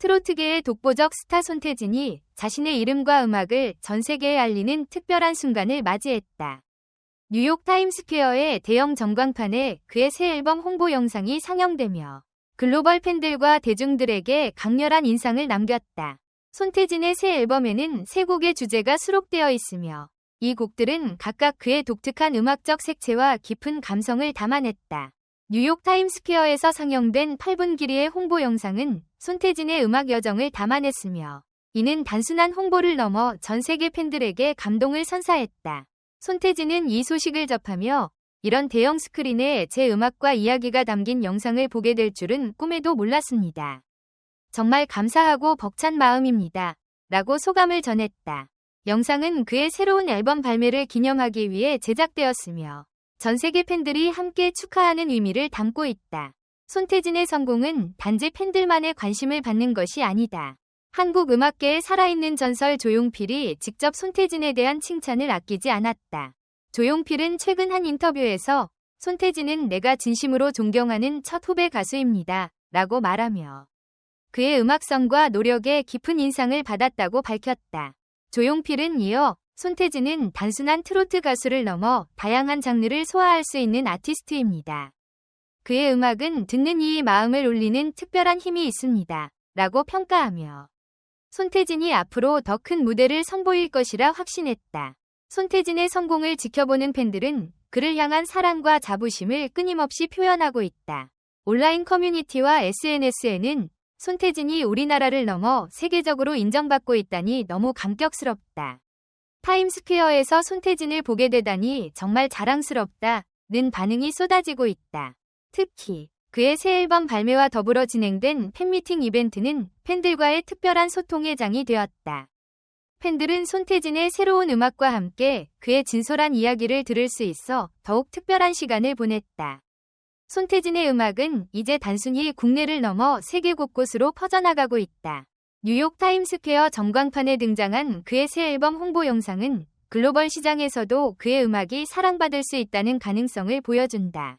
트로트계의 독보적 스타 손태진이 자신의 이름과 음악을 전 세계에 알리는 특별한 순간을 맞이했다. 뉴욕 타임스퀘어의 대형 전광판에 그의 새 앨범 홍보 영상이 상영되며 글로벌 팬들과 대중들에게 강렬한 인상을 남겼다. 손태진의 새 앨범에는 세 곡의 주제가 수록되어 있으며 이 곡들은 각각 그의 독특한 음악적 색채와 깊은 감성을 담아냈다. 뉴욕 타임스퀘어에서 상영된 8분 길이의 홍보 영상은 손태진의 음악 여정을 담아냈으며 이는 단순한 홍보를 넘어 전 세계 팬들에게 감동을 선사했다. 손태진은 이 소식을 접하며 이런 대형 스크린에 제 음악과 이야기가 담긴 영상을 보게 될 줄은 꿈에도 몰랐습니다. 정말 감사하고 벅찬 마음입니다. 라고 소감을 전했다. 영상은 그의 새로운 앨범 발매를 기념하기 위해 제작되었으며 전 세계 팬들이 함께 축하하는 의미를 담고 있다. 손태진의 성공은 단지 팬들만의 관심을 받는 것이 아니다. 한국 음악계의 살아있는 전설 조용필이 직접 손태진에 대한 칭찬을 아끼지 않았다. 조용필은 최근 한 인터뷰에서 손태진은 내가 진심으로 존경하는 첫 후배 가수입니다. 라고 말하며 그의 음악성과 노력에 깊은 인상을 받았다고 밝혔다. 조용필은 이어 손태진은 단순한 트로트 가수를 넘어 다양한 장르를 소화할 수 있는 아티스트입니다. 그의 음악은 듣는 이의 마음을 울리는 특별한 힘이 있습니다. 라고 평가하며 손태진이 앞으로 더 큰 무대를 선보일 것이라 확신했다. 손태진의 성공을 지켜보는 팬들은 그를 향한 사랑과 자부심을 끊임없이 표현하고 있다. 온라인 커뮤니티와 SNS에는 손태진이 우리나라를 넘어 세계적으로 인정받고 있다니 너무 감격스럽다. 타임스퀘어에서 손태진을 보게 되다니 정말 자랑스럽다. 는 반응이 쏟아지고 있다. 특히 그의 새 앨범 발매와 더불어 진행된 팬미팅 이벤트는 팬들과의 특별한 소통의 장이 되었다. 팬들은 손태진의 새로운 음악과 함께 그의 진솔한 이야기를 들을 수 있어 더욱 특별한 시간을 보냈다. 손태진의 음악은 이제 단순히 국내를 넘어 세계 곳곳으로 퍼져나가고 있다. 뉴욕 타임스퀘어 전광판에 등장한 그의 새 앨범 홍보 영상은 글로벌 시장에서도 그의 음악이 사랑받을 수 있다는 가능성을 보여준다.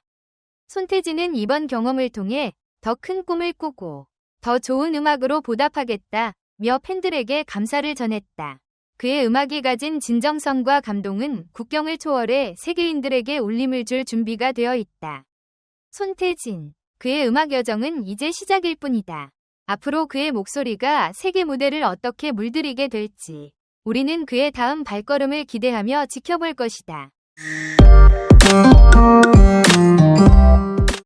손태진은 이번 경험을 통해 더 큰 꿈을 꾸고 더 좋은 음악으로 보답하겠다 며 팬들에게 감사를 전했다. 그의 음악이 가진 진정성과 감동은 국경을 초월해 세계인들에게 울림을 줄 준비가 되어 있다. 손태진. 그의 음악 여정은 이제 시작일 뿐이다. 앞으로 그의 목소리가 세계 무대를 어떻게 물들이게 될지 우리는 그의 다음 발걸음을 기대하며 지켜볼 것이다.